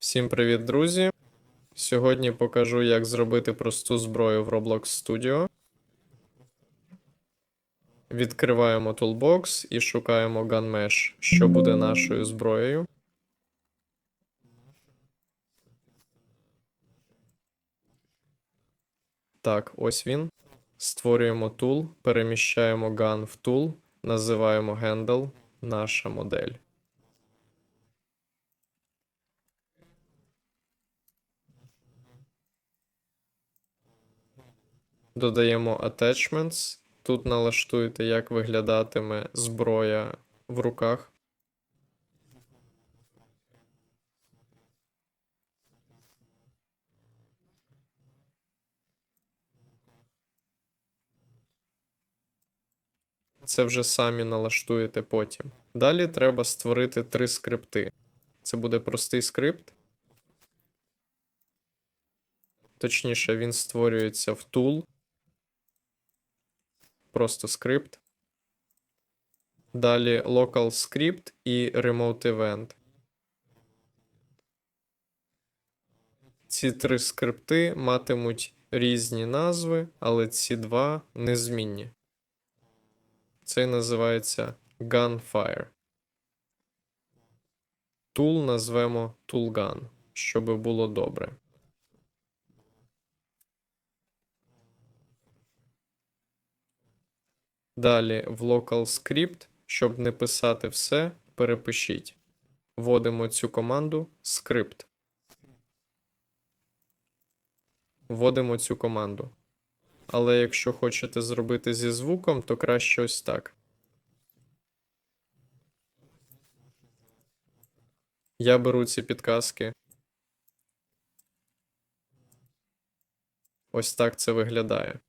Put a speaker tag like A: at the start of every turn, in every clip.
A: Всім привіт, друзі! Сьогодні покажу, як зробити просту зброю в Roblox Studio. Відкриваємо Toolbox і шукаємо Gun Mesh, що буде нашою зброєю. Так, ось він. Створюємо tool, переміщаємо gun в tool, називаємо handle, наша модель. Додаємо attachments. Тут налаштуєте, як виглядатиме зброя в руках. Це вже самі налаштуєте потім. Далі треба створити три скрипти. Це буде простий скрипт. Точніше, він створюється в tool. Просто скрипт. Далі local script і remote event. Ці три скрипти матимуть різні назви, але ці два незмінні. Цей називається Gunfire. Tool назвемо Toolgun, щоб було добре. Далі в local script, щоб не писати все, перепишіть. Вводимо цю команду script. Вводимо цю команду. Але якщо хочете зробити зі звуком, то краще ось так. Я беру ці підказки. Ось так це виглядає.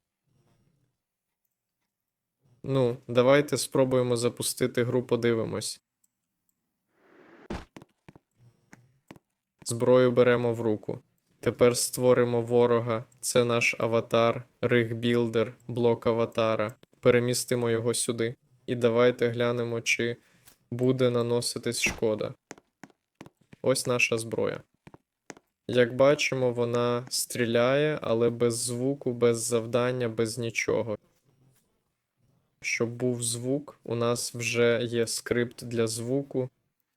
A: Ну, давайте спробуємо запустити гру, подивимось. Зброю беремо в руку. Тепер створимо ворога. Це наш аватар, ригбілдер, блок аватара. Перемістимо його сюди. І давайте глянемо, чи буде наноситись шкода. Ось наша зброя. Як бачимо, вона стріляє, але без звуку, без завдання, без нічого. Щоб був звук, у нас вже є скрипт для звуку.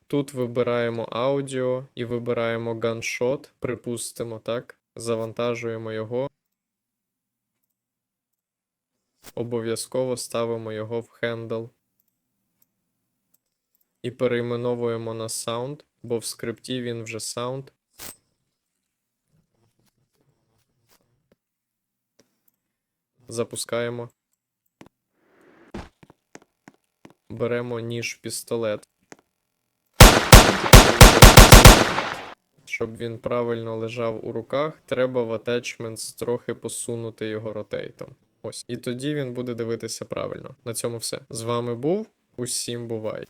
A: Тут вибираємо аудіо і вибираємо gunshot, припустимо, так. Завантажуємо його. Обов'язково ставимо його в handle. І перейменовуємо на sound, бо в скрипті він вже sound. Запускаємо. Беремо ніж пістолет. Щоб він правильно лежав у руках, треба в attachments трохи посунути його ротейтом. Ось. І тоді він буде дивитися правильно. На цьому все. З вами був. Усім бувай!